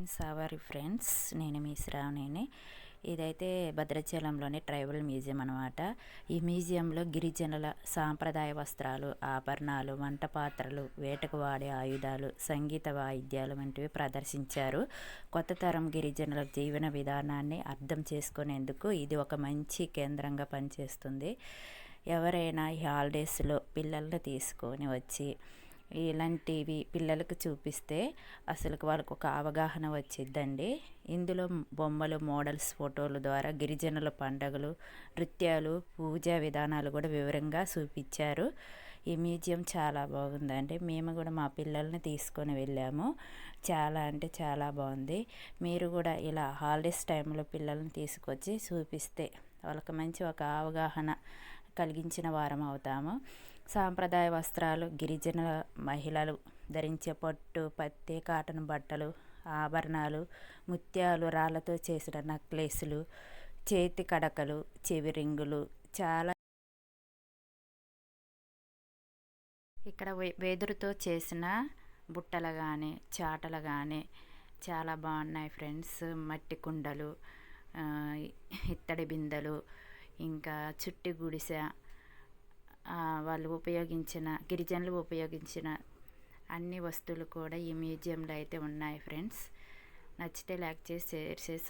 Friends our friends నేను మీ శ్రావణిని. ఇదైతే భద్రాచలంలోని tribal museum అనమాట ఈ మ్యూజియంలో గిరిజనుల సాంప్రదాయ వస్త్రాలు ఆభరణాలు వంట పాత్రలు వేటకు వాడే ఆయుధాలు సంగీత వాయిద్యాలు వంటివి ప్రదర్శించారు. కొత్త తరం గిరిజనుల జీవన విధానాన్ని అర్థం చేసుకునేందుకు ఇది ఒక మంచి కేంద్రంగా పనిచేస్తుంది. ఎవరైనా ఈ హాలిడేస్లో పిల్లల్ని తీసుకొని వచ్చి ఇలాంటివి పిల్లలకు చూపిస్తే అసలు వాళ్ళకు ఒక అవగాహన వచ్చిద్దండి. ఇందులో బొమ్మలు మోడల్స్ ఫోటోల ద్వారా గిరిజనుల పండగలు నృత్యాలు పూజా విధానాలు కూడా వివరంగా చూపించారు. ఈ మ్యూజియం చాలా బాగుందండి. మేము కూడా మా పిల్లల్ని తీసుకొని వెళ్ళాము. చాలా అంటే చాలా బాగుంది. మీరు కూడా ఇలా హాలిడేస్ టైంలో పిల్లల్ని తీసుకొచ్చి చూపిస్తే వాళ్ళకి మంచి ఒక అవగాహన కలిగించిన వారం అవుతాము. సాంప్రదాయ వస్త్రాలు గిరిజన మహిళలు ధరించే పట్టు పత్తి కాటన్ బట్టలు ఆభరణాలు ముత్యాలు రాళ్ళతో చేసిన నక్లెస్లు చేతి కడకలు చెవి రింగులు చాలా ఇక్కడ వెదురుతో చేసిన బుట్టలు కానీ చాటలు కానీ చాలా బాగున్నాయి ఫ్రెండ్స్. మట్టి కుండలు ఇత్తడి బిందెలు ఇంకా చుట్టి గుడిసె వాళ్ళు ఉపయోగించిన గిరిజనులు ఉపయోగించిన అన్ని వస్తువులు కూడా ఈ మ్యూజియంలో అయితే ఉన్నాయి ఫ్రెండ్స్. నచ్చితే లైక్ చేసి షేర్ చేసి